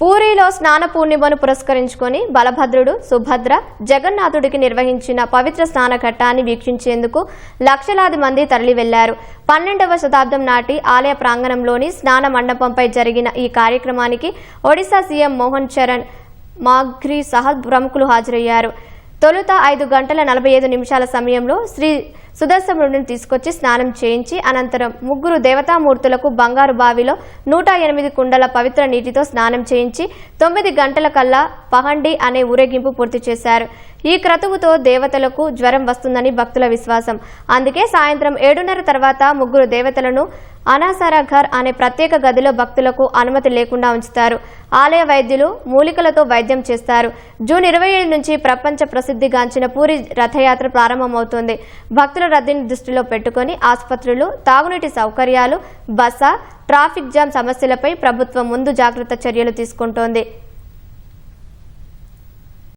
పూరిలో స్నాన పూర్ణిమను పురస్కరించుకొని బలభద్రుడు సుభద్ర జగన్నాథుడికి నిర్వహించిన పవిత్ర స్నాన ఘట్టాన్ని వీక్షించేందుకు లక్షలాది మంది తరలి వెళ్ళారు పన్నెండవ శతాబ్దం నాటి ఆలయ ప్రాంగణంలోని స్నాన మండపంపై జరిగిన ఈ కార్యక్రమానికి ఒడిశా సీఎం మోహన్ చరణ్ మాఘ్రి సహా ప్రముఖులు హాజరయ్యారు. తొలుత ఐదు గంటల నలభై ఐదు నిమిషాల సమయంలో శ్రీ సుదర్శనుడిని తీసుకొచ్చి స్నానం చేయించి అనంతరం ముగ్గురు దేవతామూర్తులకు బంగారు బావిలో నూట ఎనిమిది కుండల పవిత్ర నీటితో స్నానం చేయించి తొమ్మిది గంటల కల్లా పహండి అనే ఊరేగింపు పూర్తి చేశారు. ఈ క్రతువుతో దేవతలకు జ్వరం వస్తుందని భక్తుల విశ్వాసం. అందుకే సాయంత్రం ఏడున్నర తర్వాత ముగ్గురు దేవతలను అనాసరాఘర్ అనే ప్రత్యేక గదిలో భక్తులకు అనుమతి లేకుండా ఉంచుతారు. ఆలయ వైద్యులు మూలికలతో వైద్యం చేస్తారు. జూన్ ఇరవై ఏడు నుంచి ప్రపంచ ప్రసిద్ధిగాంచిన పూరి రథయాత్ర ప్రారంభమవుతోంది. భక్తుల రద్దీని దృష్టిలో పెట్టుకుని ఆసుపత్రులు తాగునీటి సౌకర్యాలు బస ట్రాఫిక్ జామ్ సమస్యలపై ప్రభుత్వం ముందు జాగ్రత్త చర్యలు తీసుకుంటోంది.